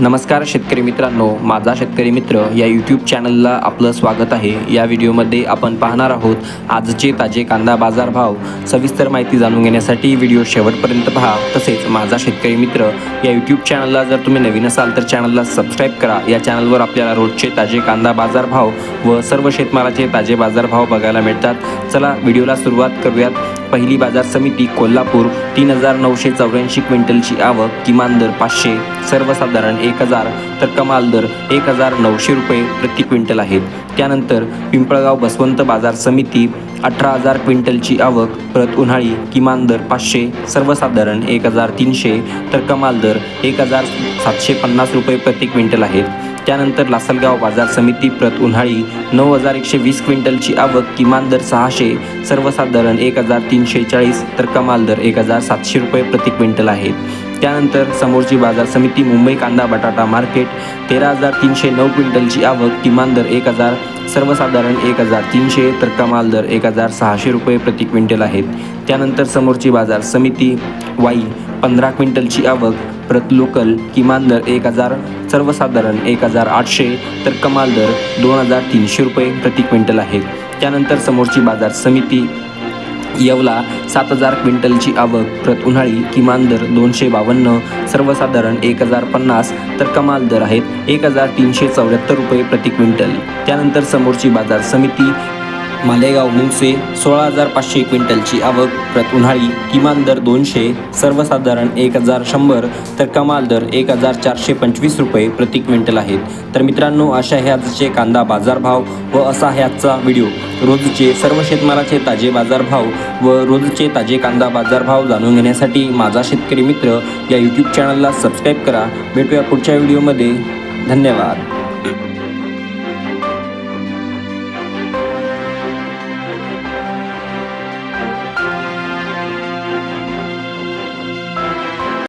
नमस्कार शेतकरी मित्रांनो माझा शेतकरी मित्र या यूट्यूब चॅनलला आपलं स्वागत आहे. या व्हिडिओमध्ये आपण पाहणार आहोत आजचे ताजे कांदा बाजार भाव. सविस्तर माहिती जाणून घेण्यासाठी व्हिडिओ शेवटपर्यंत पहा. तसेच माझा शेतकरी मित्र या यूट्यूब चॅनलला जर तुम्ही नवीन असाल तर चॅनलला सबस्क्राईब करा. या चॅनलवर आपल्याला रोजचे ताजे कांदा बाजार भाव व सर्व शेतमालाचे ताजे बाजार भाव बघायला मिळतात. चला व्हिडिओला सुरुवात करूयात. पहिली बाजार समिती कोल्हापूर तीन हजार नऊशे चौऱ्याऐंशी क्विंटलची आवक किमान दर पाचशे सर्वसाधारण एक हजार तर कमाल दर एक हजार नऊशे रुपये प्रति क्विंटल आहेत. त्यानंतर पिंपळगाव बसवंत बाजार समिती अठरा हजार क्विंटलची आवक प्रत उन्हाळी किमान दर पाचशे सर्वसाधारण एक हजार तीनशे तर कमाल दर एक हजार सातशे पन्नास रुपये प्रति क्विंटल आहेत. त्यानंतर लासलगाव बाजार समिती प्रत उन्हाळी नऊ हजार एकशे वीस क्विंटलची आवक किमान दर सहाशे सर्वसाधारण एक हजार तीनशे चाळीस तर कमाल दर एक हजार सातशे रुपये प्रति क्विंटल आहेत त्यानंतर समोरची बाजार समिती मुंबई कांदा बटाटा मार्केट तेरा हजार तीनशे नऊ क्विंटलची आवक किमान दर एक हजार सर्वसाधारण एक हजार तीनशे तर कमाल दर एक हजार सहाशे रुपये प्रति क्विंटल आहेत. त्यानंतर समोरची बाजार समिती वाई पंधरा क्विंटलची आवक प्रत लोकल किमान दर एक हजार सर्वसाधारण एक हजार आठशे तर कमाल दर दोन हजार तीनशे रुपये प्रति क्विंटल आहेत त्यानंतर समोरची बाजार समिती येवला सात हजार क्विंटलची आवक प्रत उन्हाळी किमान दर दोनशे बावन्न सर्वसाधारण एक हजार पन्नास तर कमाल दर आहेत एक हजार तीनशे चौऱ्याहत्तर रुपये प्रति क्विंटल. त्यानंतर समोरची बाजार समिती मालेगाव मुंगसे सोळा हजार पाचशे क्विंटलची आवक. प्रत उन्हाळी किमान दर दोनशे सर्वसाधारण एक हजार शंभर तर कमाल दर एक हजार चारशे पंचवीस रुपये प्रति क्विंटल आहेत. तर मित्रांनो अशा ह्याचे कांदा बाजारभाव व असा ह्याचा व्हिडिओ. रोजचे सर्व शेतमालाचे ताजे बाजारभाव व रोजचे ताजे कांदा बाजारभाव जाणून घेण्यासाठी माझा शेतकरी मित्र या यूट्यूब चॅनलला सबस्क्राईब करा. भेटूया पुढच्या व्हिडिओमध्ये. धन्यवाद.